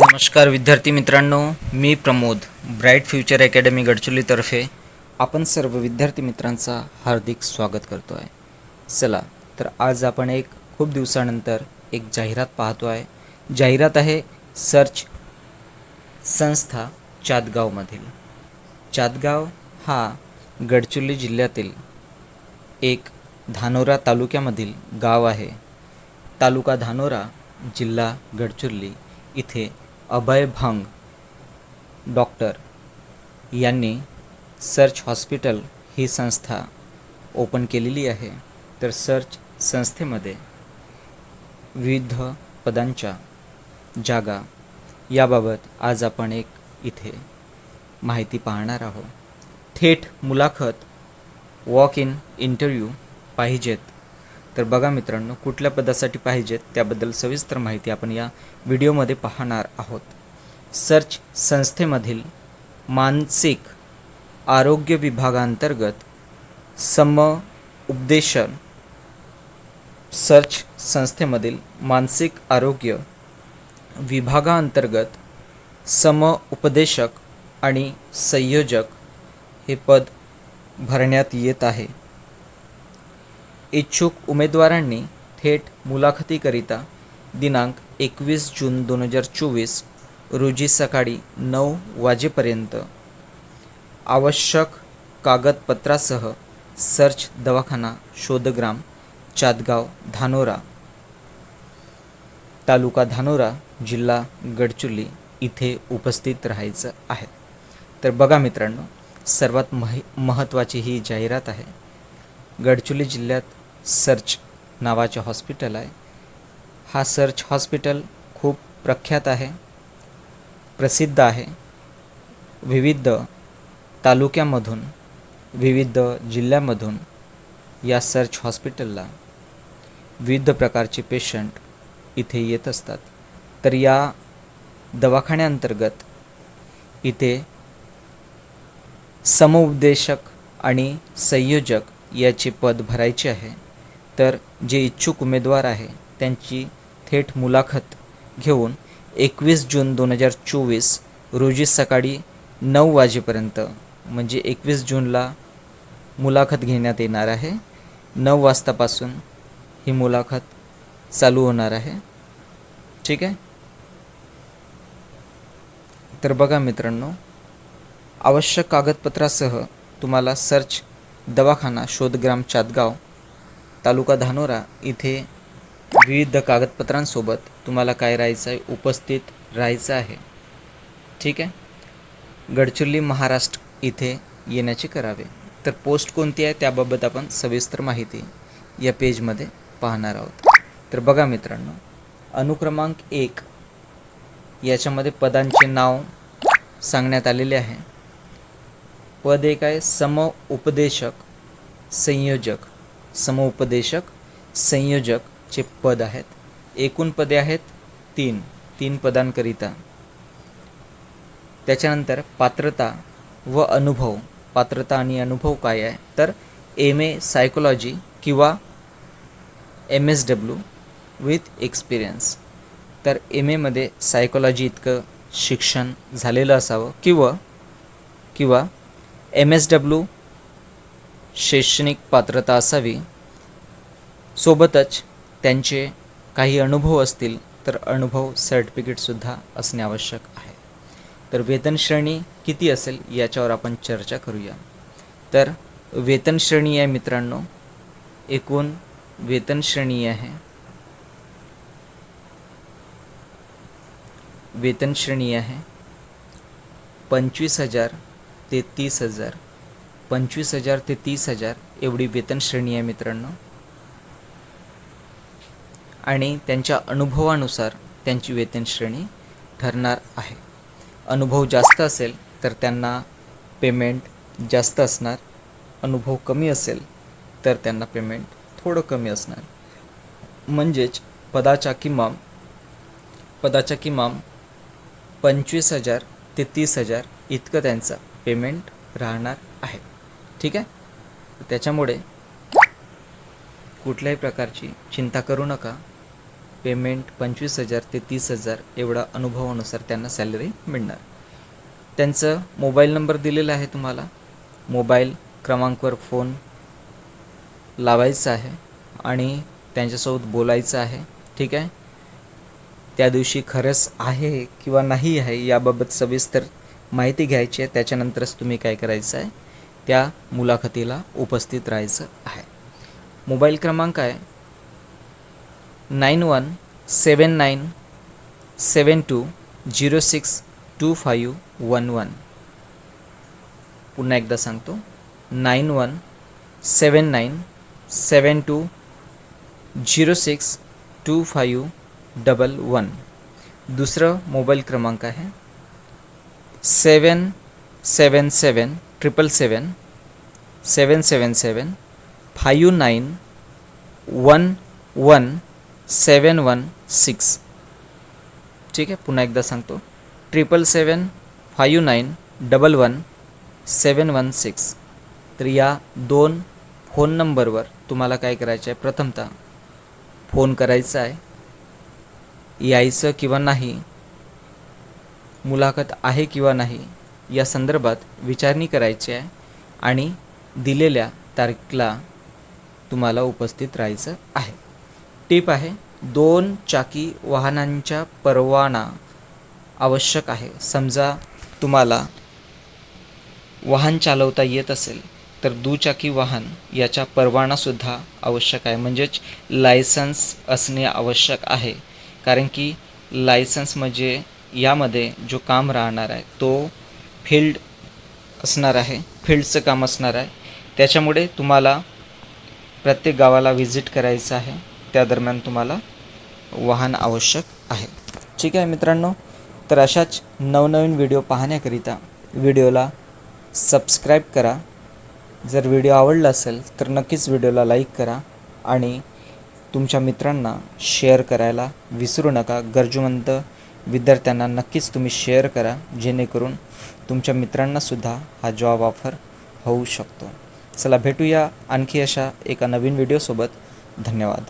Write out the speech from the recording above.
नमस्कार विद्यार्थी मित्रांनो मी प्रमोद ब्राईट फ्युचर अकॅडमी गडचिरोलीतर्फे आपण सर्व विद्यार्थी मित्रांचा हार्दिक स्वागत करतो आहे चला तर आज आपण एक खूप दिवसानंतर एक जाहिरात पाहतो आहे जाहिरात आहे सर्च संस्था चातगावमधील चातगाव हा गडचिरोली जिल्ह्यातील एक धानोरा तालुक्यामधील गाव आहे. तालुका धानोरा जिल्हा गडचिरोली. इथे अभय भांग डॉक्टर यांनी सर्च हॉस्पिटल ही संस्था ओपन केलेली आहे. तर सर्च संस्थेमध्ये विविध पदांच्या जागा याबाबत आज आपण एक इथे माहिती पाहणार आहोत. थेट मुलाखत वॉक इन इंटरव्ह्यू पाहिजेत. तर बघा मित्रांनो कुठल्या पदासाठी पाहिजेत त्याबद्दल सविस्तर माहिती आपण या व्हिडिओमध्ये पाहणार आहोत. सर्च संस्थेमधील मानसिक आरोग्य विभागांतर्गत सम उपदेशन सर्च संस्थेमधील मानसिक आरोग्य विभागांतर्गत सम उपदेशक आणि संयोजक हे पद भरण्यात येत आहे. इच्छुक उमेदवारांनी थेट मुलाखतीकरिता दिनांक एकवीस जून दोन हजार चोवीस रोजी सकाळी नऊ वाजेपर्यंत आवश्यक कागदपत्रासह सर्च दवाखाना शोधग्राम चातगाव धानोरा तालुका धानोरा जिल्हा गडचुली इथे उपस्थित राहायचं आहे. तर बघा मित्रांनो सर्वात मह महत्त्वाची ही जाहिरात आहे. गडचुली जिल्ह्यात सर्च नावाचे हॉस्पिटल आहे. हा सर्च हॉस्पिटल खूप प्रख्यात आहे प्रसिद्ध आहे. विविध तालुक्यामधून विविध जिल्ह्यामधून या सर्च हॉस्पिटलला विविध प्रकारचे पेशंट इथे येत असतात. तर या दवाखान्याअंतर्गत इथे समुपदेशक आणि संयोजक याचे पद भरायचे आहे. तर जे इच्छुक उमेदवार आहे त्यांची थेट मुलाखत घेऊन एकवीस जून दोन हजार चोवीस रोजी सकाळी नऊ वाजेपर्यंत म्हणजे एकवीस जूनला मुलाखत घेण्यात येणार आहे. नऊ वाजतापासून ही मुलाखत चालू होणार आहे. ठीक आहे? तर बघा मित्रांनो आवश्यक कागदपत्रासह तुम्हाला सर्च दवाखाना शोधग्राम चातगाव तालुका धानोरा इथे विविध कागदपत्रांसोबत तुम्हाला काय राहायचं आहे उपस्थित राहायचं आहे. ठीक आहे? गडचिरोली महाराष्ट्र इथे येण्याचे करावे. तर पोस्ट कोणती आहे त्याबाबत आपण सविस्तर माहिती या पेजमध्ये पाहणार आहोत. तर बघा मित्रांनो अनुक्रमांक एक याच्यामध्ये पदांचे नाव सांगण्यात आलेले आहे. पद एक आहे सम उपदेशक संयोजक सम उपदेशक संयोजकचे पद आहेत. एकूण पदे आहेत तीन. तीन पदांकरिता. त्याच्यानंतर पात्रता व अनुभव. पात्रता आणि अनुभव काय आहे? तर एम ए सायकोलॉजी किंवा M S W with experience तर एम एमध्ये सायकोलॉजी इतकं शिक्षण झालेलं असावं किंवा किंवा एम एस डब्ल्यू शैक्षणिक पात्रता असावी. सोबतच त्यांचे काही अनुभव असतील तर अनुभव सर्टिफिकेटसुद्धा असणे आवश्यक आहे. तर वेतन श्रेणी किती असेल याच्यावर आपण चर्चा करूया. तर वेतन श्रेणी आहे मित्रांनो एकूण वेतन श्रेणी आहे. वेतन श्रेणी आहे पंचवीस हजार ते तीस हजार पंचवीस हजार ते तीस हजार एवढी वेतन श्रेणी आहे मित्रांनो. आणि त्यांच्या अनुभवानुसार त्यांची वेतन श्रेणी ठरणार आहे. अनुभव जास्त असेल तर त्यांना पेमेंट जास्त असणार. अनुभव कमी असेल तर त्यांना पेमेंट थोडं कमी असणार. म्हणजेच पदाच्या किमान पदाच्या किमान पंचवीस हजार ते तीस हजार इतकं त्यांचं पेमेंट राहणार आहे. ठीक आहे? त्याच्यामुळे कुठल्याही प्रकारची चिंता करू नका. पेमेंट पंचवीस हजार ते तीस हजार एवढा अनुभवानुसार त्यांना सॅलरी मिळणार. त्यांचं मोबाईल नंबर दिलेला आहे तुम्हाला. मोबाईल क्रमांकवर फोन लावायचा आहे आणि त्यांच्यासोबत बोलायचं आहे. ठीक आहे? त्या दिवशी खरंच आहे किंवा नाही आहे याबाबत सविस्तर माहिती घ्यायची आहे त्याच्यानंतरच तुम्ही काय करायचं आहे त्या मुलाखतीला उपस्थित राहायचं आहे. मोबाईल क्रमांक आहे nine one seven nine seven two zero six two five one one. पुन्हा एकदा सांगतो nine one seven nine seven two zero six two five double one. दुसरं मोबाईल क्रमांक आहे seven seven seven triple seven seven seven seven five nine one one seven one six ठीक आहे पुन्हा एकदा सांगतो. Triple seven five nine double one seven one six तर या दोन फोन नंबरवर तुम्हाला काय करायचं आहे प्रथमतः फोन करायचा आहे. यायचं किंवा नाही मुलाखत आहे किंवा नाही या संदर्भात विचारणी करायची आहे आणि दिलेल्या तारखेला तुम्हाला उपस्थित राहायचं आहे. टीप आहे दोन चाकी वाहनांच्या परवाना आवश्यक आहे. समजा तुम्हाला वाहन चालवता येत असेल तर दुचाकी वाहन याचा परवानासुद्धा आवश्यक आहे. म्हणजेच लायसन्स असणे आवश्यक आहे. कारण की लायसन्स म्हणजे यामध्ये जो काम राहणार आहे तो फील्ड असणार आहे फील्डचं काम असणार आहे. त्याच्यामुळे तुम्हाला प्रत्येक गावाला व्हिजिट करायचं आहे. त्या दरम्यान तुम्हाला वाहन आवश्यक आहे. ठीक आहे मित्रांनो तर अशाच नवनवीन व्हिडिओ पाहण्याकरिता व्हिडिओला सबस्क्राईब करा. जर व्हिडिओ आवडला असेल तर नक्कीच व्हिडिओला लाईक करा आणि तुमच्या मित्रांना शेअर करायला विसरू नका. गरजूमंत विद्यार्थ्यांना नक्कीच तुम्ही शेअर करा जेणेकरून तुमच्या मित्रांनासुद्धा हा जॉब ऑफर होऊ शकतो. चला भेटूया आणखी अशा एका नवीन व्हिडिओसोबत धन्यवाद.